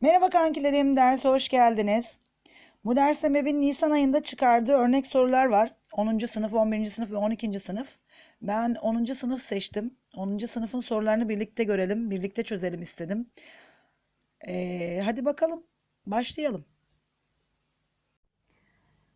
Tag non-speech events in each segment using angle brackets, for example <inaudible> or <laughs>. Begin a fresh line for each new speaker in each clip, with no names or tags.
Merhaba kankilerim, derse hoş geldiniz. Bu derste MEB'in Nisan ayında çıkardığı örnek sorular var. 10. sınıf, 11. sınıf ve 12. sınıf. Ben 10. sınıf seçtim. 10. sınıfın sorularını birlikte görelim, birlikte çözelim istedim. Ee, hadi bakalım, başlayalım.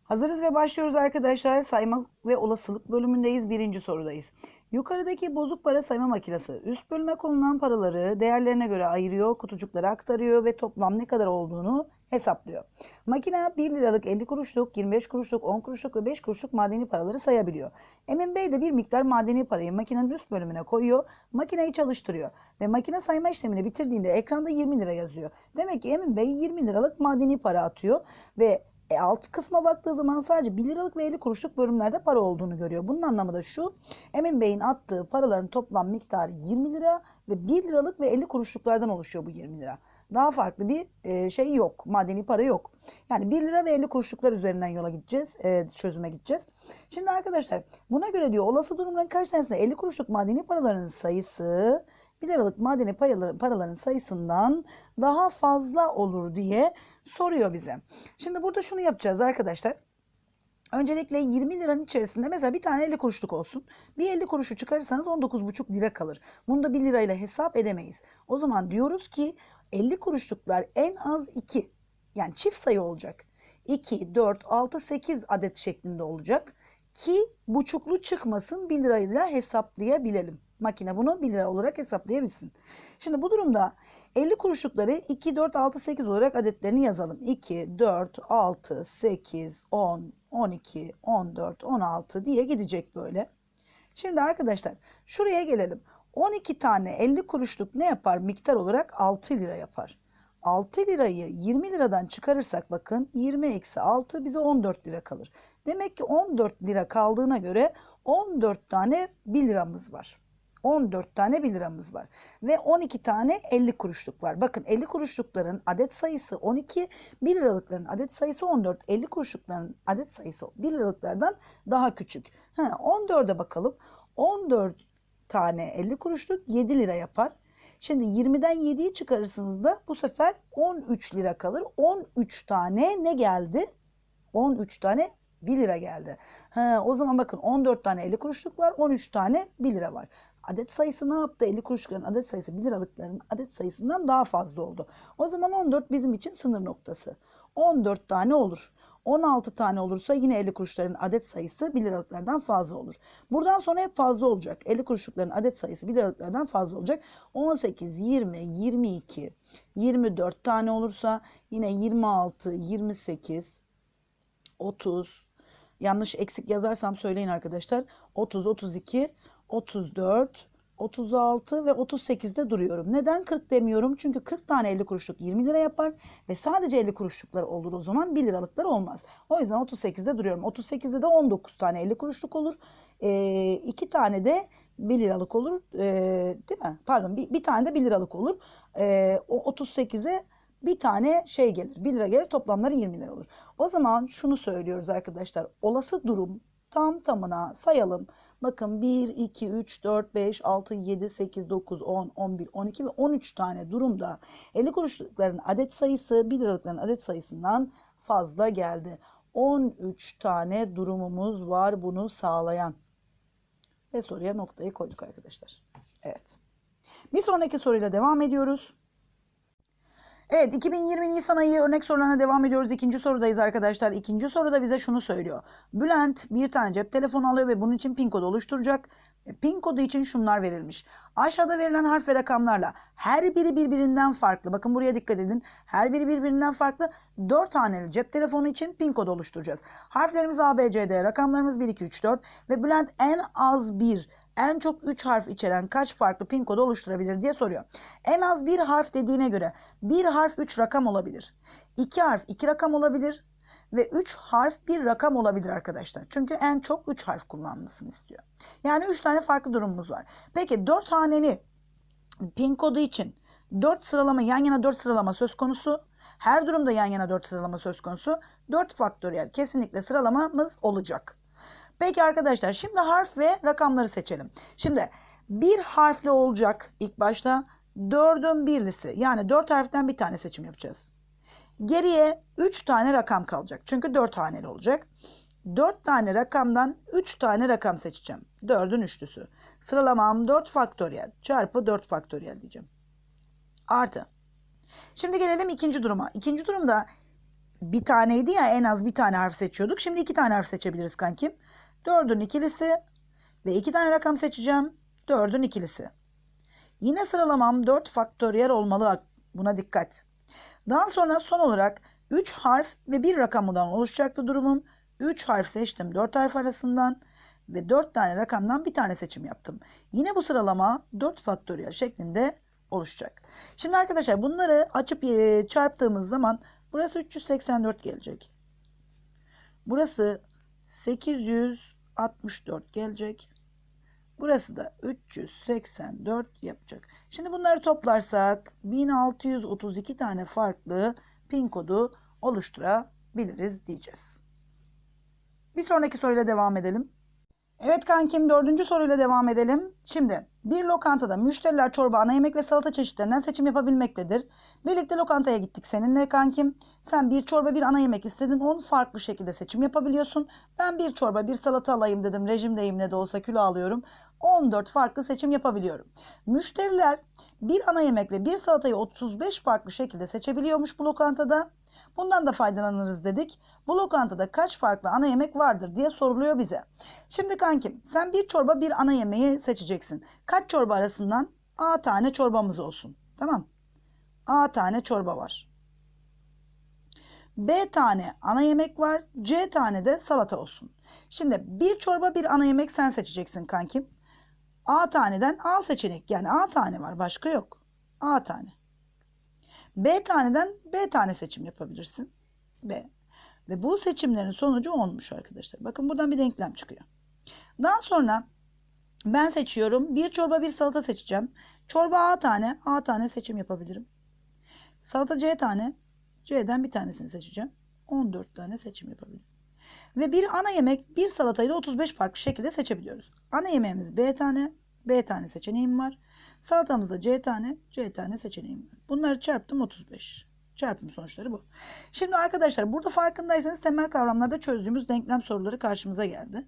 Hazırız ve başlıyoruz arkadaşlar. Sayma ve olasılık bölümündeyiz. Birinci sorudayız. Yukarıdaki bozuk para sayma makinesi üst bölüme konulan paraları değerlerine göre ayırıyor, kutucuklara aktarıyor ve toplam ne kadar olduğunu hesaplıyor. Makine 1 liralık 50 kuruşluk, 25 kuruşluk, 10 kuruşluk ve 5 kuruşluk madeni paraları sayabiliyor. Emin Bey de bir miktar madeni parayı makinenin üst bölümüne koyuyor, makineyi çalıştırıyor ve makine sayma işlemini bitirdiğinde ekranda 20 lira yazıyor. Demek ki Emin Bey 20 liralık madeni para atıyor ve e, alt kısma baktığı zaman sadece 1 liralık ve 50 kuruşluk bölümlerde para olduğunu görüyor. Bunun anlamı da şu. Emin Bey'in attığı paraların toplam miktarı 20 lira ve 1 liralık ve 50 kuruşluklardan oluşuyor bu 20 lira. Daha farklı bir e, şey yok. Madeni para yok. Yani 1 lira ve 50 kuruşluklar üzerinden yola gideceğiz. e, çözüme gideceğiz. Şimdi arkadaşlar buna göre diyor olası durumların kaç tanesinde 50 kuruşluk madeni paraların sayısı 1 liralık madeni paraların, paraların sayısından daha fazla olur diye soruyor bize. Şimdi burada şunu yapacağız arkadaşlar. Öncelikle 20 liranın içerisinde mesela bir tane 50 kuruşluk olsun. Bir 50 kuruşu çıkarırsanız 19,5 lira kalır. Bunu da 1 lirayla hesap edemeyiz. O zaman diyoruz ki 50 kuruşluklar en az 2 yani çift sayı olacak. 2, 4, 6, 8 adet şeklinde olacak. Ki buçuklu çıkmasın 1 lirayla hesaplayabilelim. Makine bunu 1 lira olarak hesaplayabilsin. Şimdi bu durumda 50 kuruşlukları 2, 4, 6, 8 olarak adetlerini yazalım. 2, 4, 6, 8, 10, 12, 14, 16 diye gidecek böyle. Şimdi arkadaşlar şuraya gelelim. 12 tane 50 kuruşluk ne yapar miktar olarak 6 lira yapar. 6 lirayı 20 liradan çıkarırsak bakın 20 eksi 6 bize 14 lira kalır. Demek ki 14 lira kaldığına göre 14 tane 1 liramız var. 14 tane 1 liramız var. Ve 12 tane 50 kuruşluk var. Bakın 50 kuruşlukların adet sayısı 12, 1 liralıkların adet sayısı 14. 50 kuruşlukların adet sayısı 1 liralıklardan daha küçük. Ha, 14'e bakalım. 14 tane 50 kuruşluk 7 lira yapar. Şimdi 20'den 7'yi çıkarırsınız da bu sefer 13 lira kalır. 13 tane ne geldi? 13 tane 1 lira geldi. Ha, o zaman bakın 14 tane 50 kuruşluk var, 13 tane 1 lira var. Adet sayısı ne yaptı? 50 kuruşlukların adet sayısı 1 liralıkların adet sayısından daha fazla oldu. O zaman 14 bizim için sınır noktası. 14 tane olur. 16 tane olursa yine 50 kuruşların adet sayısı 1 liralıklardan fazla olur. Buradan sonra hep fazla olacak. 50 kuruşlukların adet sayısı 1 liralıklardan fazla olacak. 18, 20, 22, 24 tane olursa yine 26, 28, 30, yanlış eksik yazarsam söyleyin arkadaşlar. 30, 32, 34, 36 ve 38'de duruyorum. Neden 40 demiyorum? Çünkü 40 tane 50 kuruşluk 20 lira yapar ve sadece 50 kuruşluklar olur o zaman 1 liralıklar olmaz. O yüzden 38'de duruyorum. 38'de de 19 tane 50 kuruşluk olur. Ee, 2 tane de 1 liralık olur. Ee, değil mi? Pardon bir, bir tane de 1 liralık olur. Ee, o 38'e bir tane şey gelir. 1 lira gelir toplamları 20 lira olur. O zaman şunu söylüyoruz arkadaşlar. Olası durum tam tamına sayalım. Bakın 1, 2, 3, 4, 5, 6, 7, 8, 9, 10, 11, 12 ve 13 tane durumda 50 kuruşlukların adet sayısı 1 liralıkların adet sayısından fazla geldi. 13 tane durumumuz var bunu sağlayan. Ve soruya noktayı koyduk arkadaşlar. Evet. Bir sonraki soruyla devam ediyoruz. Evet 2020 Nisan ayı örnek sorularına devam ediyoruz. İkinci sorudayız arkadaşlar. İkinci soruda bize şunu söylüyor. Bülent bir tane cep telefonu alıyor ve bunun için pin kodu oluşturacak. E, Pin kodu için şunlar verilmiş. Aşağıda verilen harf ve rakamlarla her biri birbirinden farklı. Bakın buraya dikkat edin. Her biri birbirinden farklı 4 haneli cep telefonu için pin kodu oluşturacağız. Harflerimiz A, B, C, D, rakamlarımız 1, 2, 3, 4 ve Bülent en az bir en çok 3 harf içeren kaç farklı pin kodu oluşturabilir diye soruyor. En az bir harf dediğine göre bir harf 3 rakam olabilir. 2 harf 2 rakam olabilir ve 3 harf bir rakam olabilir arkadaşlar. Çünkü en çok 3 harf kullanmasını istiyor. Yani 3 tane farklı durumumuz var. Peki 4 haneli pin kodu için 4 sıralama yan yana 4 sıralama söz konusu. Her durumda yan yana 4 sıralama söz konusu. 4 faktöriyel kesinlikle sıralamamız olacak. Peki arkadaşlar şimdi harf ve rakamları seçelim. Şimdi bir harfli olacak ilk başta 4'ün birlisi yani 4 harften bir tane seçim yapacağız. Geriye 3 tane rakam kalacak. Çünkü 4 haneli olacak. 4 tane rakamdan 3 tane rakam seçeceğim. 4'ün üçlüsü. Sıralamam 4 faktöriyel çarpı 4 faktöriyel diyeceğim. Artı. Şimdi gelelim ikinci duruma. İkinci durumda bir taneydi ya en az bir tane harf seçiyorduk. Şimdi iki tane harf seçebiliriz kankim. 4'ün ikilisi ve iki tane rakam seçeceğim. 4'ün ikilisi. Yine sıralamam 4 faktöriyel olmalı. Buna dikkat. Daha sonra son olarak 3 harf ve bir rakamdan oluşacaktı durumum. 3 harf seçtim 4 harf arasından ve 4 tane rakamdan bir tane seçim yaptım. Yine bu sıralama 4 faktöriyel şeklinde oluşacak. Şimdi arkadaşlar bunları açıp e, çarptığımız zaman burası 384 gelecek. Burası 864 gelecek. Burası da 384 yapacak. Şimdi bunları toplarsak 1632 tane farklı pin kodu oluşturabiliriz diyeceğiz. Bir sonraki soruyla devam edelim. Evet kankim dördüncü soruyla devam edelim. Şimdi bir lokantada müşteriler çorba, ana yemek ve salata çeşitlerinden seçim yapabilmektedir. Birlikte lokantaya gittik seninle kankim. Sen bir çorba bir ana yemek istedin. 10 farklı şekilde seçim yapabiliyorsun. Ben bir çorba bir salata alayım dedim. Rejimdeyim ne de olsa kilo alıyorum. 14 farklı seçim yapabiliyorum. Müşteriler bir ana yemek ve bir salatayı 35 farklı şekilde seçebiliyormuş bu lokantada. Bundan da faydalanırız dedik. Bu lokantada kaç farklı ana yemek vardır diye soruluyor bize. Şimdi kankim sen bir çorba bir ana yemeği seçeceksin. Kaç çorba arasından? A tane çorbamız olsun. Tamam. A tane çorba var. B tane ana yemek var. C tane de salata olsun. Şimdi bir çorba bir ana yemek sen seçeceksin kankim. A taneden A seçenek yani A tane var başka yok. A tane. B taneden B tane seçim yapabilirsin. B. Ve bu seçimlerin sonucu 10'muş arkadaşlar. Bakın buradan bir denklem çıkıyor. Daha sonra ben seçiyorum. Bir çorba bir salata seçeceğim. Çorba A tane. A tane seçim yapabilirim. Salata C tane. C'den bir tanesini seçeceğim. 14 tane seçim yapabilirim. Ve bir ana yemek bir salatayla 35 farklı şekilde seçebiliyoruz. Ana yemeğimiz B tane. B tane seçeneğim var. Salatamızda C tane, C tane seçeneğim var. Bunları çarptım 35. Çarpım sonuçları bu. Şimdi arkadaşlar burada farkındaysanız temel kavramlarda çözdüğümüz denklem soruları karşımıza geldi.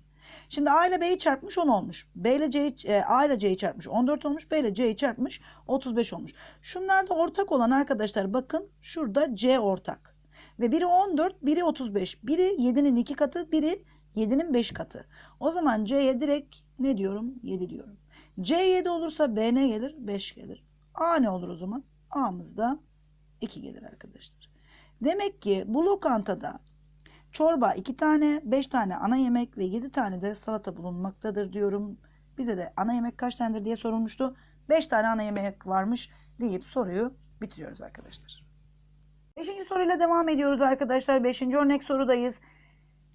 Şimdi A ile B'yi çarpmış 10 olmuş. B ile C'yi, e, A ile C'yi çarpmış 14 olmuş. B ile C'yi çarpmış 35 olmuş. Şunlarda ortak olan arkadaşlar bakın şurada C ortak. Ve biri 14, biri 35. Biri 7'nin 2 katı, biri 7'nin 5 katı. O zaman C'ye direkt ne diyorum? 7 diyorum. C 7 olursa B ne gelir? 5 gelir. A ne olur o zaman? A'mız da 2 gelir arkadaşlar. Demek ki bu lokantada çorba 2 tane, 5 tane ana yemek ve 7 tane de salata bulunmaktadır diyorum. Bize de ana yemek kaç tanedir diye sorulmuştu. 5 tane ana yemek varmış deyip soruyu bitiriyoruz arkadaşlar. Beşinci soruyla devam ediyoruz arkadaşlar. Beşinci örnek sorudayız.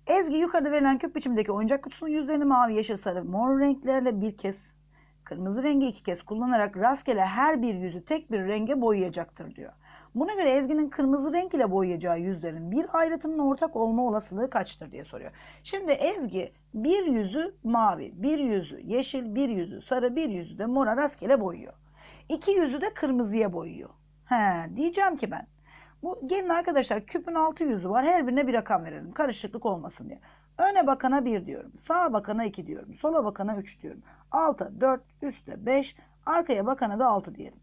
Ezgi yukarıda verilen küp biçimdeki oyuncak kutusunun yüzlerini mavi, yeşil, sarı, mor renklerle bir kez, kırmızı rengi iki kez kullanarak rastgele her bir yüzü tek bir renge boyayacaktır diyor. Buna göre Ezgi'nin kırmızı renk ile boyayacağı yüzlerin bir ayrıtının ortak olma olasılığı kaçtır diye soruyor. Şimdi Ezgi bir yüzü mavi, bir yüzü yeşil, bir yüzü sarı, bir yüzü de mora rastgele boyuyor. İki yüzü de kırmızıya boyuyor. He, diyeceğim ki ben bu gelin arkadaşlar küpün altı yüzü var. Her birine bir rakam verelim. Karışıklık olmasın diye. Öne bakana 1 diyorum. Sağa bakana 2 diyorum. Sola bakana 3 diyorum. Alta 4, üstte 5, arkaya bakana da 6 diyelim.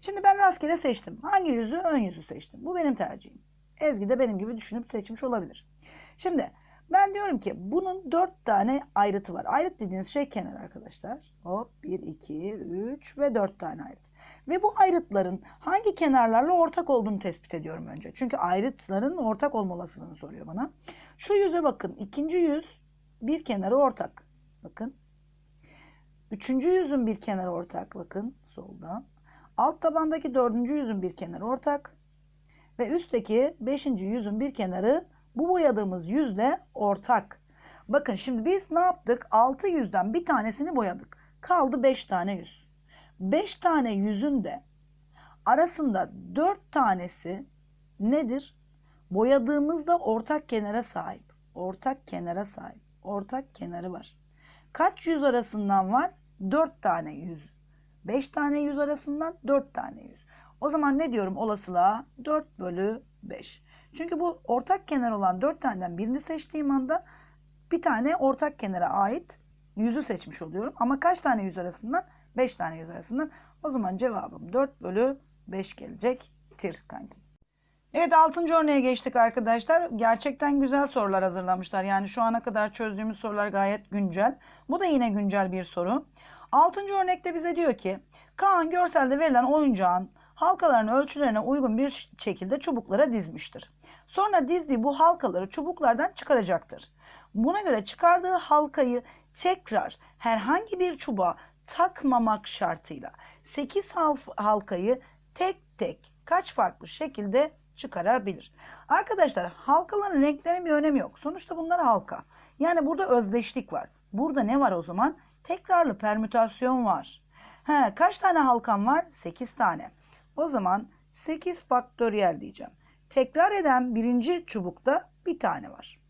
Şimdi ben rastgele seçtim. Hangi yüzü? Ön yüzü seçtim. Bu benim tercihim. Ezgi de benim gibi düşünüp seçmiş olabilir. Şimdi ben diyorum ki bunun 4 tane ayrıtı var. Ayrıt dediğiniz şey kenar arkadaşlar. Hop 1, 2, 3 ve 4 tane ayrıt. Ve bu ayrıtların hangi kenarlarla ortak olduğunu tespit ediyorum önce. Çünkü ayrıtların ortak olma soruyor bana. Şu yüze bakın. ikinci yüz bir kenarı ortak. Bakın. Üçüncü yüzün bir kenarı ortak. Bakın solda. Alt tabandaki dördüncü yüzün bir kenarı ortak. Ve üstteki beşinci yüzün bir kenarı bu boyadığımız yüzle ortak. Bakın şimdi biz ne yaptık? 6 yüzden bir tanesini boyadık. Kaldı 5 tane yüz. 5 tane yüzün de arasında 4 tanesi nedir? Boyadığımızda ortak kenara sahip. Ortak kenara sahip. Ortak kenarı var. Kaç yüz arasından var? 4 tane yüz. 5 tane 100 arasından 4 tane 100. O zaman ne diyorum olasılığa? 4 bölü 5. Çünkü bu ortak kenar olan 4 taneden birini seçtiğim anda bir tane ortak kenara ait yüzü seçmiş oluyorum. Ama kaç tane yüz arasından? 5 tane yüz arasından. O zaman cevabım 4 bölü 5 gelecektir kanki. Evet 6. örneğe geçtik arkadaşlar. Gerçekten güzel sorular hazırlamışlar. Yani şu ana kadar çözdüğümüz sorular gayet güncel. Bu da yine güncel bir soru. 6. örnekte bize diyor ki Kaan görselde verilen oyuncağın halkaların ölçülerine uygun bir şekilde çubuklara dizmiştir. Sonra dizdiği bu halkaları çubuklardan çıkaracaktır. Buna göre çıkardığı halkayı tekrar herhangi bir çubuğa takmamak şartıyla 8 halkayı tek tek kaç farklı şekilde çıkarabilir. Arkadaşlar halkaların renklerinin bir önemi yok. Sonuçta bunlar halka. Yani burada özdeşlik var. Burada ne var o zaman? Tekrarlı permütasyon var. He, kaç tane halkam var? 8 tane. O zaman 8 faktöriyel diyeceğim. Tekrar eden birinci çubukta bir tane var.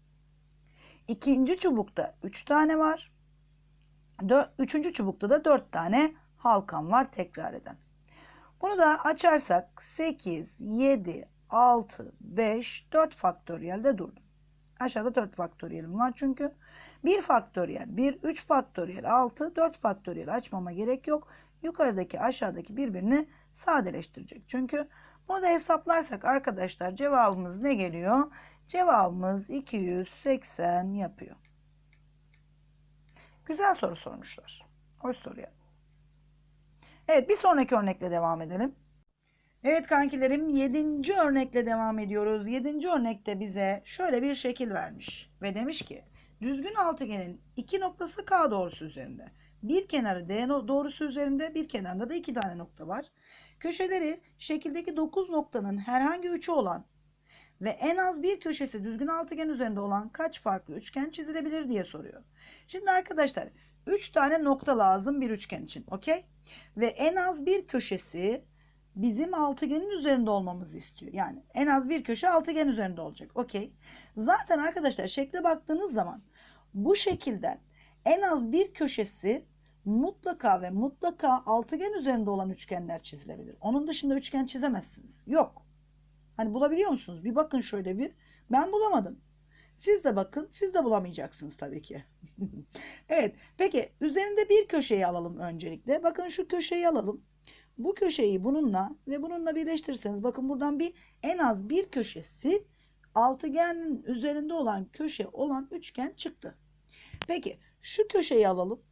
İkinci çubukta 3 tane var. Üçüncü çubukta da 4 tane halkam var tekrar eden. Bunu da açarsak 8, 7, 6, 5, 4 faktöriyelde durdum. Aşağıda 4 faktöriyelim var çünkü. 1 faktöriyel, 1, 3 faktöriyel, 6, 4 faktöriyel açmama gerek yok. Yukarıdaki aşağıdaki birbirini sadeleştirecek. Çünkü bunu da hesaplarsak arkadaşlar cevabımız ne geliyor? Cevabımız 280 yapıyor. Güzel soru sormuşlar. Hoş soru ya. Evet bir sonraki örnekle devam edelim. Evet kankilerim 7. örnekle devam ediyoruz. 7. örnekte bize şöyle bir şekil vermiş ve demiş ki düzgün altıgenin iki noktası K doğrusu üzerinde. Bir kenarı D doğrusu üzerinde bir kenarında da iki tane nokta var. Köşeleri şekildeki 9 noktanın herhangi üçü olan ve en az bir köşesi düzgün altıgen üzerinde olan kaç farklı üçgen çizilebilir diye soruyor. Şimdi arkadaşlar 3 tane nokta lazım bir üçgen için. Okey? Ve en az bir köşesi bizim altıgenin üzerinde olmamızı istiyor. Yani en az bir köşe altıgen üzerinde olacak. Okey. Zaten arkadaşlar şekle baktığınız zaman bu şekilden en az bir köşesi mutlaka ve mutlaka altıgen üzerinde olan üçgenler çizilebilir. Onun dışında üçgen çizemezsiniz. Yok. Hani bulabiliyor musunuz? Bir bakın şöyle bir. Ben bulamadım. Siz de bakın. Siz de bulamayacaksınız tabii ki. <laughs> evet. Peki üzerinde bir köşeyi alalım öncelikle. Bakın şu köşeyi alalım. Bu köşeyi bununla ve bununla birleştirirseniz bakın buradan bir en az bir köşesi altıgenin üzerinde olan köşe olan üçgen çıktı. Peki şu köşeyi alalım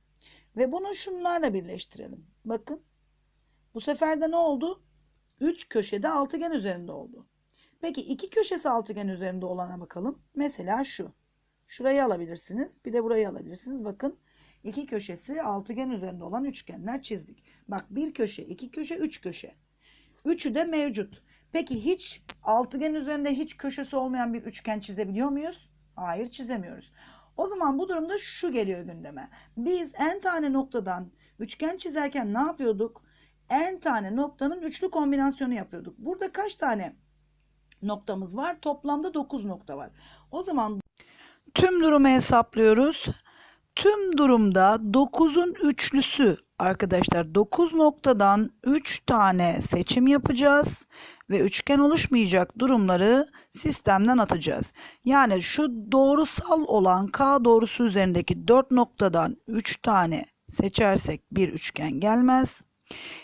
ve bunu şunlarla birleştirelim. Bakın bu sefer de ne oldu? Üç köşede altıgen üzerinde oldu. Peki iki köşesi altıgen üzerinde olana bakalım. Mesela şu. Şurayı alabilirsiniz. Bir de burayı alabilirsiniz. Bakın iki köşesi altıgen üzerinde olan üçgenler çizdik. Bak bir köşe, iki köşe, üç köşe. Üçü de mevcut. Peki hiç altıgen üzerinde hiç köşesi olmayan bir üçgen çizebiliyor muyuz? Hayır çizemiyoruz. O zaman bu durumda şu geliyor gündeme. Biz en tane noktadan üçgen çizerken ne yapıyorduk? En tane noktanın üçlü kombinasyonu yapıyorduk. Burada kaç tane noktamız var? Toplamda 9 nokta var. O zaman tüm durumu hesaplıyoruz. Tüm durumda 9'un üçlüsü arkadaşlar 9 noktadan 3 tane seçim yapacağız ve üçgen oluşmayacak durumları sistemden atacağız. Yani şu doğrusal olan K doğrusu üzerindeki 4 noktadan 3 tane seçersek bir üçgen gelmez.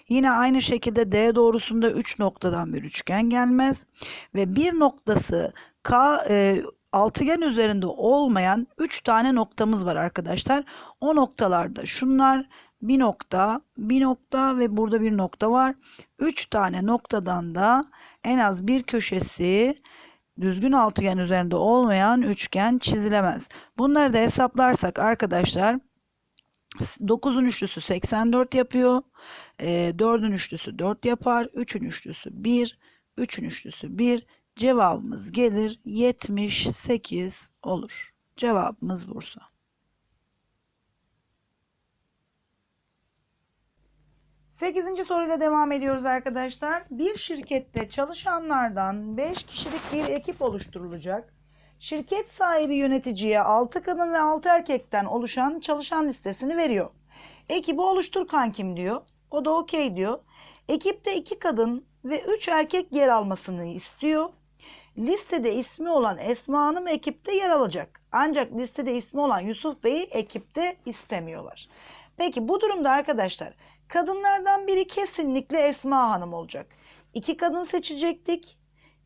Yine aynı şekilde D doğrusunda 3 noktadan bir üçgen gelmez ve bir noktası K e, altıgen üzerinde olmayan 3 tane noktamız var arkadaşlar. O noktalarda şunlar bir nokta, bir nokta ve burada bir nokta var. 3 tane noktadan da en az bir köşesi düzgün altıgen üzerinde olmayan üçgen çizilemez. Bunları da hesaplarsak arkadaşlar 9'un üçlüsü 84 yapıyor. E, 4'ün üçlüsü 4 yapar. 3'ün üçlüsü 1. 3'ün üçlüsü 1. Cevabımız gelir 78 olur. Cevabımız Bursa. Sekizinci soruyla devam ediyoruz arkadaşlar. Bir şirkette çalışanlardan 5 kişilik bir ekip oluşturulacak. Şirket sahibi yöneticiye 6 kadın ve 6 erkekten oluşan çalışan listesini veriyor. Ekibi oluştur kankim diyor. O da okey diyor. Ekipte iki kadın ve üç erkek yer almasını istiyor. Listede ismi olan Esma Hanım ekipte yer alacak. Ancak listede ismi olan Yusuf Bey'i ekipte istemiyorlar. Peki bu durumda arkadaşlar kadınlardan biri kesinlikle Esma Hanım olacak. İki kadın seçecektik.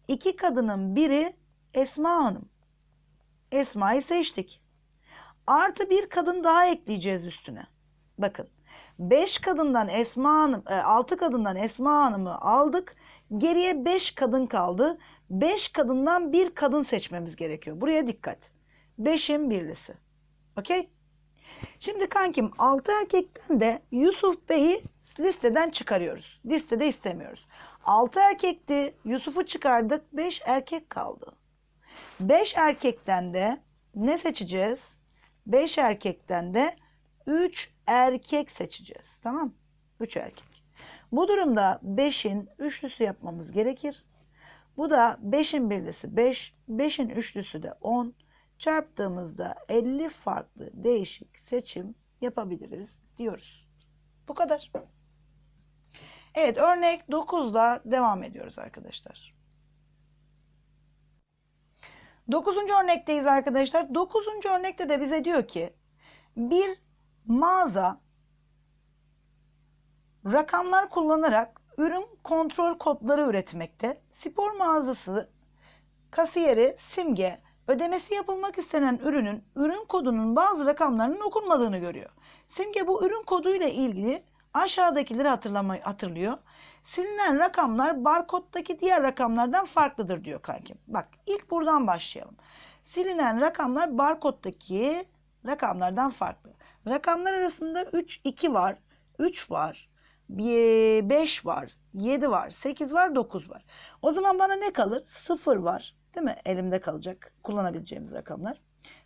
İki kadının biri Esma Hanım. Esma'yı seçtik. Artı bir kadın daha ekleyeceğiz üstüne. Bakın 5 kadından Esma Hanım, 6 kadından Esma Hanım'ı aldık. Geriye 5 kadın kaldı. 5 kadından bir kadın seçmemiz gerekiyor. Buraya dikkat. 5'in birlisi. Okey? Şimdi kankim 6 erkekten de Yusuf Bey'i listeden çıkarıyoruz. Listede istemiyoruz. 6 erkekti. Yusuf'u çıkardık. 5 erkek kaldı. 5 erkekten de ne seçeceğiz? 5 erkekten de 3 erkek seçeceğiz. Tamam 3 erkek. Bu durumda 5'in üçlüsü yapmamız gerekir. Bu da 5'in birlisi 5, 5'in üçlüsü de 10. Çarptığımızda 50 farklı değişik seçim yapabiliriz diyoruz. Bu kadar. Evet örnek 9'da devam ediyoruz arkadaşlar. Dokuzuncu örnekteyiz arkadaşlar. Dokuzuncu örnekte de bize diyor ki bir mağaza rakamlar kullanarak ürün kontrol kodları üretmekte. Spor mağazası kasiyeri simge ödemesi yapılmak istenen ürünün ürün kodunun bazı rakamlarının okunmadığını görüyor. Simge bu ürün koduyla ilgili aşağıdakileri hatırlamayı hatırlıyor. Silinen rakamlar barkoddaki diğer rakamlardan farklıdır diyor kankim. Bak ilk buradan başlayalım. Silinen rakamlar barkoddaki rakamlardan farklı. Rakamlar arasında 3, 2 var, 3 var, 5 var, 7 var, 8 var, 9 var. O zaman bana ne kalır? 0 var. Değil mi? Elimde kalacak kullanabileceğimiz rakamlar.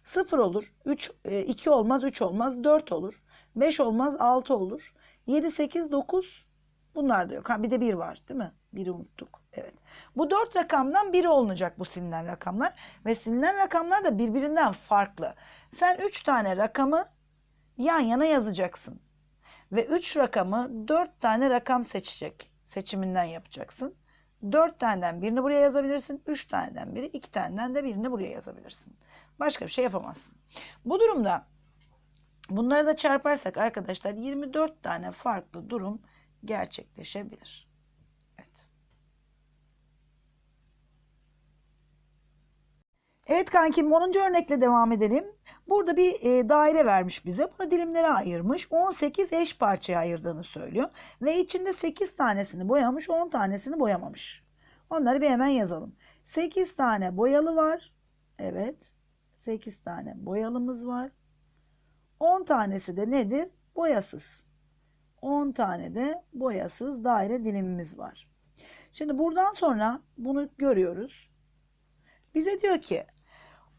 0 olur, 3, 2 olmaz, 3 olmaz, 4 olur. 5 olmaz, 6 olur. 7, 8, 9 bunlar da yok. Ha bir de 1 var değil mi? 1'i unuttuk. Evet. Bu 4 rakamdan biri olacak bu silinen rakamlar. Ve silinen rakamlar da birbirinden farklı. Sen 3 tane rakamı yan yana yazacaksın. Ve 3 rakamı 4 tane rakam seçecek. Seçiminden yapacaksın. 4 taneden birini buraya yazabilirsin. 3 taneden biri, 2 taneden de birini buraya yazabilirsin. Başka bir şey yapamazsın. Bu durumda bunları da çarparsak arkadaşlar 24 tane farklı durum gerçekleşebilir. Evet. Evet kankim 10. örnekle devam edelim. Burada bir e, daire vermiş bize. Bunu dilimlere ayırmış. 18 eş parçaya ayırdığını söylüyor. Ve içinde 8 tanesini boyamış, 10 tanesini boyamamış. Onları bir hemen yazalım. 8 tane boyalı var. Evet. 8 tane boyalımız var. 10 tanesi de nedir? Boyasız. 10 tane de boyasız daire dilimimiz var. Şimdi buradan sonra bunu görüyoruz. Bize diyor ki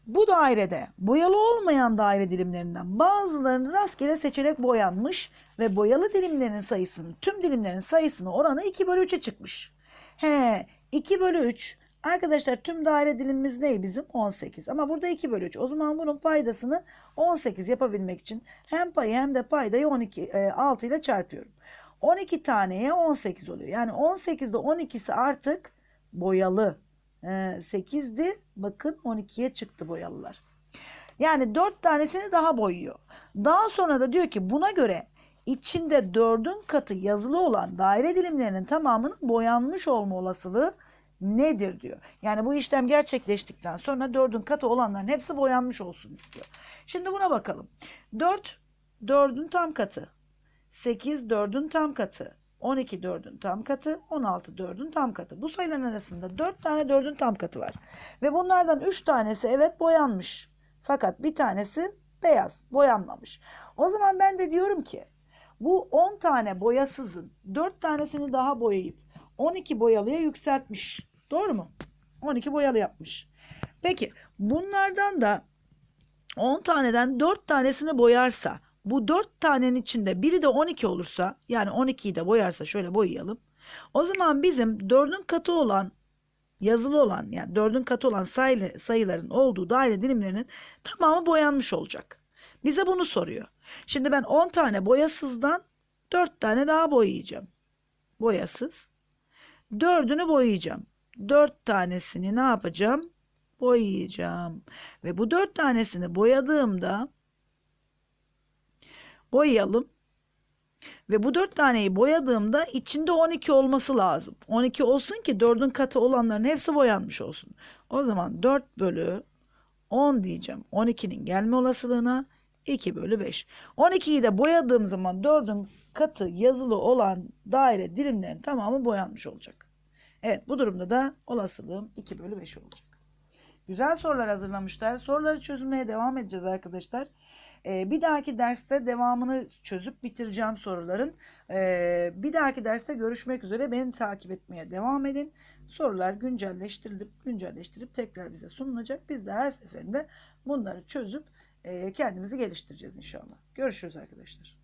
bu dairede boyalı olmayan daire dilimlerinden bazılarını rastgele seçerek boyanmış ve boyalı dilimlerin sayısının tüm dilimlerin sayısının oranı 2 bölü 3'e çıkmış. He 2 bölü 3 arkadaşlar tüm daire dilimimiz ne bizim 18 ama burada 2 bölü 3 o zaman bunun paydasını 18 yapabilmek için hem payı hem de paydayı 12 e, 6 ile çarpıyorum. 12 taneye 18 oluyor yani 18'de 12'si artık boyalı. 8'di. Bakın 12'ye çıktı boyalılar. Yani 4 tanesini daha boyuyor. Daha sonra da diyor ki buna göre içinde 4'ün katı yazılı olan daire dilimlerinin tamamının boyanmış olma olasılığı nedir diyor. Yani bu işlem gerçekleştikten sonra 4'ün katı olanların hepsi boyanmış olsun istiyor. Şimdi buna bakalım. 4 4'ün tam katı. 8 4'ün tam katı. 12 4'ün tam katı, 16 4'ün tam katı. Bu sayıların arasında 4 tane 4'ün tam katı var. Ve bunlardan 3 tanesi evet boyanmış. Fakat bir tanesi beyaz, boyanmamış. O zaman ben de diyorum ki bu 10 tane boyasızın 4 tanesini daha boyayıp 12 boyalıya yükseltmiş. Doğru mu? 12 boyalı yapmış. Peki bunlardan da 10 taneden 4 tanesini boyarsa bu 4 tanenin içinde biri de 12 olursa yani 12'yi de boyarsa şöyle boyayalım. O zaman bizim 4'ün katı olan yazılı olan yani 4'ün katı olan sayı, sayıların olduğu daire dilimlerinin tamamı boyanmış olacak. Bize bunu soruyor. Şimdi ben 10 tane boyasızdan Dört tane daha boyayacağım. Boyasız. Dördünü boyayacağım. Dört tanesini ne yapacağım? Boyayacağım. Ve bu dört tanesini boyadığımda boyayalım. Ve bu dört taneyi boyadığımda içinde 12 olması lazım. 12 olsun ki 4'ün katı olanların hepsi boyanmış olsun. O zaman 4 bölü 10 diyeceğim. 12'nin gelme olasılığına 2 bölü 5. 12'yi de boyadığım zaman 4'ün katı yazılı olan daire dilimlerin tamamı boyanmış olacak. Evet bu durumda da olasılığım 2 bölü 5 olacak. Güzel sorular hazırlamışlar. Soruları çözmeye devam edeceğiz arkadaşlar. Ee, bir dahaki derste devamını çözüp bitireceğim soruların. Ee, bir dahaki derste görüşmek üzere. Beni takip etmeye devam edin. Sorular güncelleştirilip güncelleştirip tekrar bize sunulacak. Biz de her seferinde bunları çözüp e, kendimizi geliştireceğiz inşallah. Görüşürüz arkadaşlar.